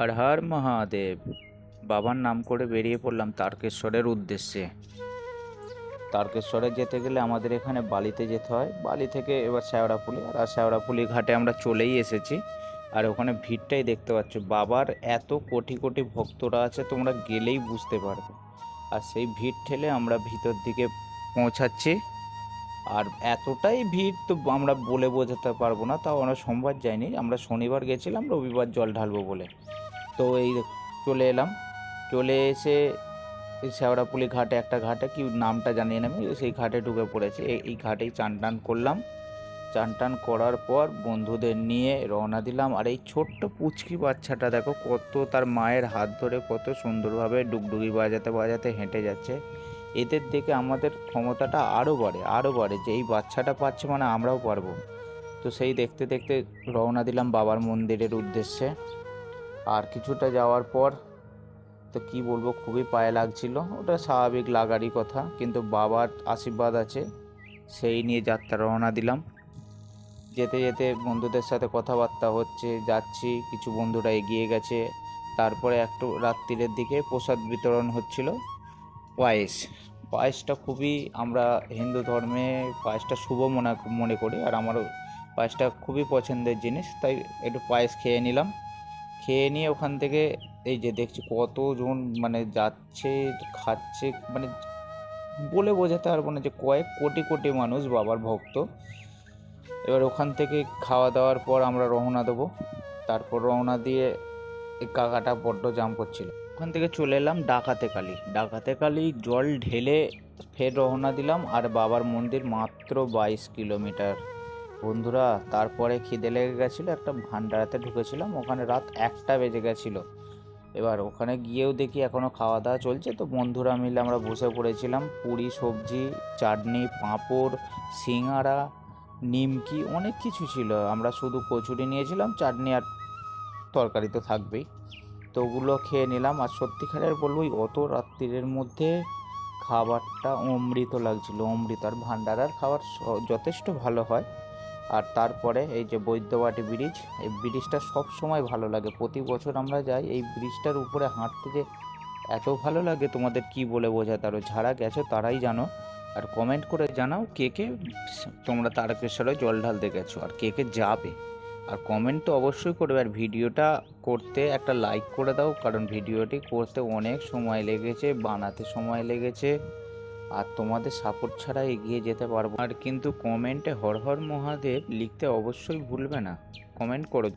হর হর মহাদেব। বাবার নাম করে বেরিয়ে পড়লাম তারকেশ্বরের উদ্দেশ্যে। তারকেশ্বরে যেতে গেলে আমাদের এখানে বালিতে যেতে হয়। বালি থেকে এবার শ্যাওড়াপুলি আর শ্যাওড়াপুলি ঘাটে আমরা চলেই এসেছি। আর ওখানে ভিড়টাই দেখতে পাচ্ছ। বাবার এত কোটি কোটি ভক্তরা আছে, তোমরা গেলেই বুঝতে পারবে। আর সেই ভিড় ঠেলে আমরা ভিতর দিকে পৌঁছাচ্ছি। আর এতটাই ভিড় তো আমরা বলে বোঝাতে পারব না, তাও আমরা সোমবার যাইনি। আমরা শনিবার গেছিলাম, রবিবার জল ঢালবো বলে। তো এই চলে এলাম। চলে এসে শ্যাওড়াপুলি ঘাটে একটা ঘাটে, কি নামটা জানি না আমি সেই ঘাটে ঢুকে পড়েছে। এই- এই ঘাটেই চান টান করলাম। চান টান করার পর বন্ধুদের নিয়ে রওনা দিলাম। আর এই ছোট্ট পুচকি বাচ্চাটা দেখো, কত তার মায়ের হাত ধরে কত সুন্দরভাবে ডুগডুগি বাজাতে বাজাতে হেঁটে যাচ্ছে। এদের দেখে আমাদের ক্ষমতাটা আরও বাড়ে আরও বাড়ে যে এই বাচ্চাটা পাচ্ছে মানে আমরাও পারব। তো সেই দেখতে দেখতে রওনা দিলাম বাবার মন্দিরের উদ্দেশ্যে। আর কিছুটা যাওয়ার পর তো কি বলব, খুবই পায়ে লাগছিল। ওটা স্বাভাবিক লাগারই কথা, কিন্তু বাবার আশীর্বাদ আছে, সেই নিয়ে যাত্রা রওনা দিলাম। যেতে যেতে বন্ধুদের সাথে কথাবার্তা হচ্ছে, যাচ্ছি, কিছু বন্ধুরা এগিয়ে গেছে। তারপরে একটু রাত্রিরের দিকে প্রসাদ বিতরণ হচ্ছিল, পায়েস। পায়েসটা খুবই আমরা হিন্দু ধর্মে পায়েসটা শুভ মনে মনে করি, আর আমারও পায়েসটা খুবই পছন্দের জিনিস, তাই একটু পায়েস খেয়ে নিলাম। খেয়ে নিয়ে ওখান থেকে এই যে দেখছি কতজন মানে যাচ্ছে, খাচ্ছে মানে বলে বোঝাতে পারব না যে কয়েক কোটি কোটি মানুষ বাবার ভক্ত। এবার ওখান থেকে খাওয়া দাওয়ার পর আমরা রওনা দেবো। তারপর রওনা দিয়ে এই কাকাটা বড্ড জাম করছিল। ওখান থেকে চলে এলাম ডাকাতে কালী ডাকাতে কালী জল ঢেলে ফের রওনা দিলাম আর বাবার মন্দির মাত্র বাইশ কিলোমিটার। বন্ধুরা, তারপরে খিদে লেগে গেছিল, একটা ভান্ডারাতে ঢুকেছিলাম, ওখানে রাত একটা বেজে গেছিল। এবার ওখানে গিয়েও দেখি এখনও খাওয়া দাওয়া চলছে, তো বন্ধুরা মিলে আমরা বসে পড়েছিলাম, পুরি, সবজি, চাটনি, পাঁপড়, সিঙাড়া, নিমকি, অনেক কিছু ছিল। আমরা শুধু কচুরি নিয়েছিলাম, চাটনি আর তরকারি তো থাকবেই। তো ওগুলো খেয়ে নিলাম, আর সত্যিকারের বলব অত রাত্রিরের মধ্যে খাবারটা অমৃত লাগছিল, অমৃত। আর ভান্ডারার খাবার যথেষ্ট ভালো হয়। আর তারপরে এই যে বৈদ্যবাটি ব্রিজ, এই ব্রিজটা সব সময় ভালো লাগে। প্রতি বছর আমরা যাই, এই ব্রিজটার উপরে হাঁটতে যে এত ভালো লাগে তোমাদের কি বলে বোঝাতে আরও যারা গেছো তারাই জানো। আর কমেন্ট করে জানাও কে কে তোমরা তারকেশ্বরে জল ঢালতে গেছো আর কে কে যাবে। আর কমেন্ট তো অবশ্যই করবে। আর ভিডিওটা করতে একটা লাইক করে দাও, কারণ ভিডিওটি করতে অনেক সময় লেগেছে, বানাতে সময় লেগেছে। আর তোমাদের সাপোর্ট ছাড়া এগিয়ে যেতে পারব আর কিন্তু কমেন্টে হর হর মহাদেব লিখতে অবশ্যই ভুলবে না। কমেন্ট করো